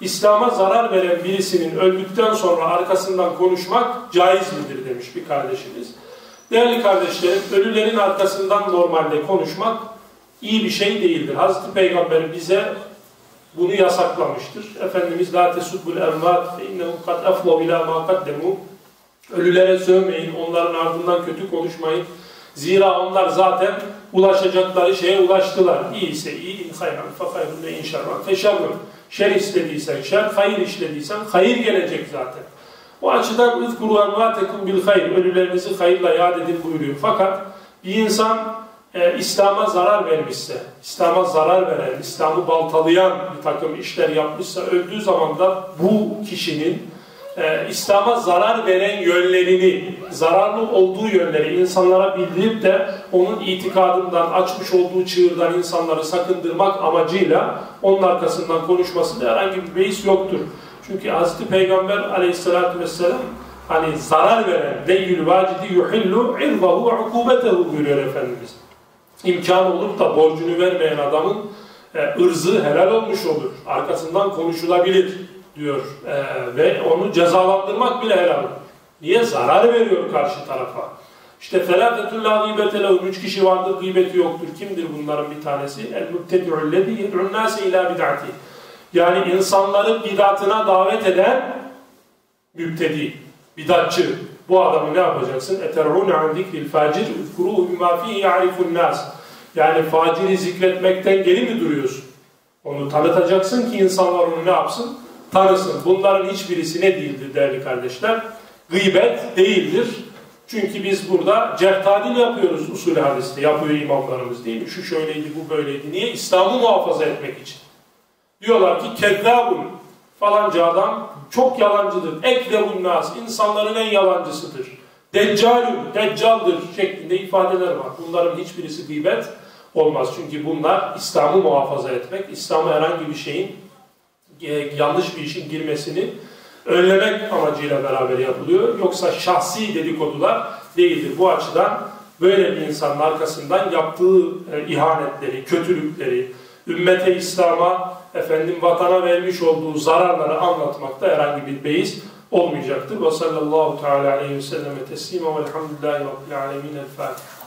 İslam'a zarar veren birisinin öldükten sonra arkasından konuşmak caiz midir demiş bir kardeşimiz. Değerli kardeşlerim, ölülerin arkasından normalde konuşmak iyi bir şey değildir. Hazreti Peygamber bize bunu yasaklamıştır. Efendimiz la tesubbul envat fe innehum kad aflu ila ma kaddemu Ölülere sövmeyin, onların ardından kötü konuşmayın. Zira onlar zaten ulaşacakları şeye ulaştılar. İyi ise iyi, hayran fe hayrun ve inşallah fe şerrun. Şer işlediysen şer, hayır işlediysen hayır gelecek zaten. O açıdan اذkuru envatekum bil hayr. Ölülerinizi hayırla yad edin buyuruyor. Fakat bir insan e, İslam'a zarar vermişse, İslam'a zarar veren, İslam'ı baltalayan bir takım işler yapmışsa öldüğü zaman da bu kişinin e, İslam'a zarar veren yönlerini, zararlı olduğu yönleri insanlara bildirip de onun itikadından, açmış olduğu çığırdan insanları sakındırmak amacıyla onun arkasından konuşmasında herhangi bir beis yoktur. Çünkü Hazreti Peygamber aleyhissalatü vesselam hani zarar veren deyyül vacidi yuhillu irvahu ve ukubetehu buyuruyor Efendimiz. İmkanı olup da borcunu vermeyen adamın e, ırzı helal olmuş olur. Arkasından konuşulabilir diyor e, ve onu cezalandırmak bile helal. Niye? Zarar veriyor karşı tarafa. İşte felâfetun lâ gıybetelev. Üç kişi vardır, gıybeti yoktur. Kimdir bunların bir tanesi? El-mütted'u lezî yed'un nâse ilâ bid'ati. Yani insanları bidatına davet eden mübtedi, bidatçı. Bu adamı ne yapacaksın? Eterrûne an zikril facir ufkurûhu bimâ fîhî yarifun. Yani faciri zikretmekten geri mi duruyorsun? Onu tanıtacaksın ki insanlar onu ne yapsın? Tanısın. Bunların hiçbirisi ne değildir değerli kardeşler? Gıybet değildir. Çünkü biz burada certadil yapıyoruz usul hadiste. Yapıyor imamlarımız değil mi? Şu şöyleydi, bu böyleydi. Niye? İslam'ı muhafaza etmek için. Diyorlar ki kezzabun falanca adam çok yalancıdır. Ekzebun nas insanların en yalancısıdır. Deccalun, deccaldır şeklinde ifadeler var. Bunların hiçbirisi gıybet olmaz. Çünkü bunlar İslam'ı muhafaza etmek, İslam'a herhangi bir şeyin yanlış bir işin girmesini önlemek amacıyla beraber yapılıyor. Yoksa şahsi dedikodular değildir. Bu açıdan böyle bir insanın arkasından yaptığı e, ihanetleri, kötülükleri, ümmete İslam'a efendim vatana vermiş olduğu zararları anlatmakta herhangi bir beis olmayacaktır. Ve sallallahu teala aleyhi ve selleme teslima velhamdülillahi rabbil alemin. El Fatiha.